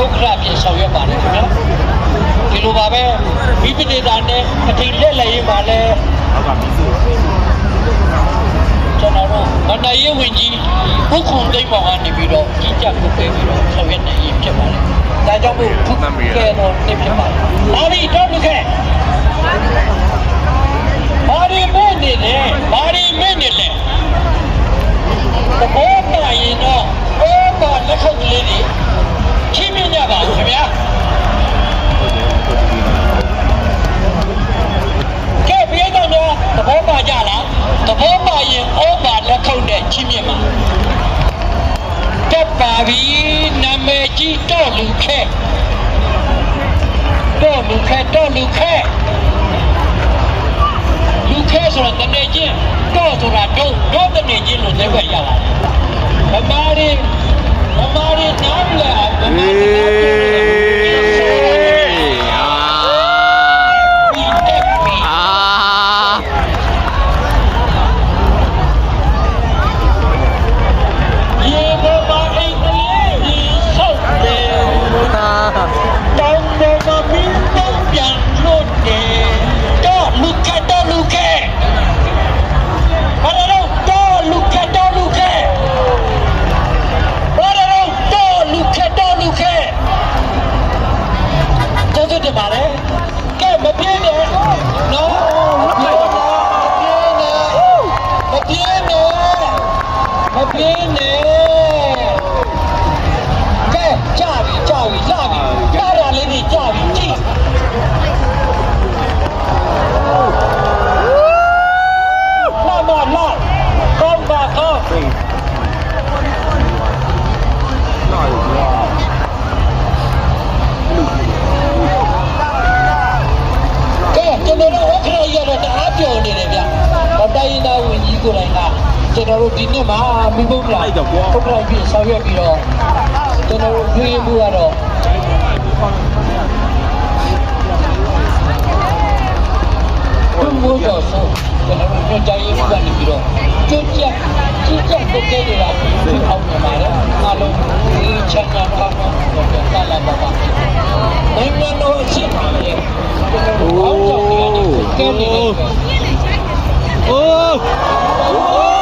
ဥက္ကဋ္ဌပြင်ဆောင်ရွက်ပါတယ်ခင်ဗျာဒီလိုပါပဲမိပဒေတာနဲ့အထင်လက်လက်ရေးပါလဲနောက်ကမီးစုကျွန်တော်တို့ဗန္ဒရေးဝင်ကြီးဘုခုံသိမ့်ပေါ်ကနေပြီးတော့ကြီးကြပ်ဖို့ပေးပြီးတော့ဆောင်ရွက်နေရေးဖြစ်ပါတယ်ဒါကြောင့်မို့ခုကဲတော့နေဖြစ်ပါတယ်ဘာဒီတော့လူခဲ့ ပါပြီနာမည်ကြီးတော့လူခဲတော့လူခဲတော့လူခဲလူခဲဆိုတာတနေချင်းတော့ဆိုတာတော့တော့တနေ မပြေးနဲ့ကဲကြပြီကြပြီရပြီရတာလေးတွေကြပြီကြည့်လာမလာကောင်းပါကောင်းနောက်ရကဲကျွန်တော်တို့အခရာကြီးကတော့တအားပြောနေတယ်ဗျ။ဗတိုင်းသားဝင်ကြီးကိုယ်တိုင်က ကျွန်တော်တို့ဒီနေ့မှာမိဘုရားပုဂ္ဂိုလ်ပြဆောင်ရွက်ပြီးတော့ကျွန်တော်တို့တွေ့မှုကတော့ဘုံမိုးတော်ဆုံးကျွန်တော်တို့ကြိုင်ရေးကနေပြီးတော့ကျွတ်ချက်ကြီးချက်ပုတ်ကဲနေတာဒီအောင်နေပါလေအားလုံးဒီချမ်းသာပါပါတော့တာလာပါပါနိုင်ငံတော်အရှိပါလေကျွန်တော်တို့အောက်ကြောင့်နေရာဒီကဲနေတယ်အိုး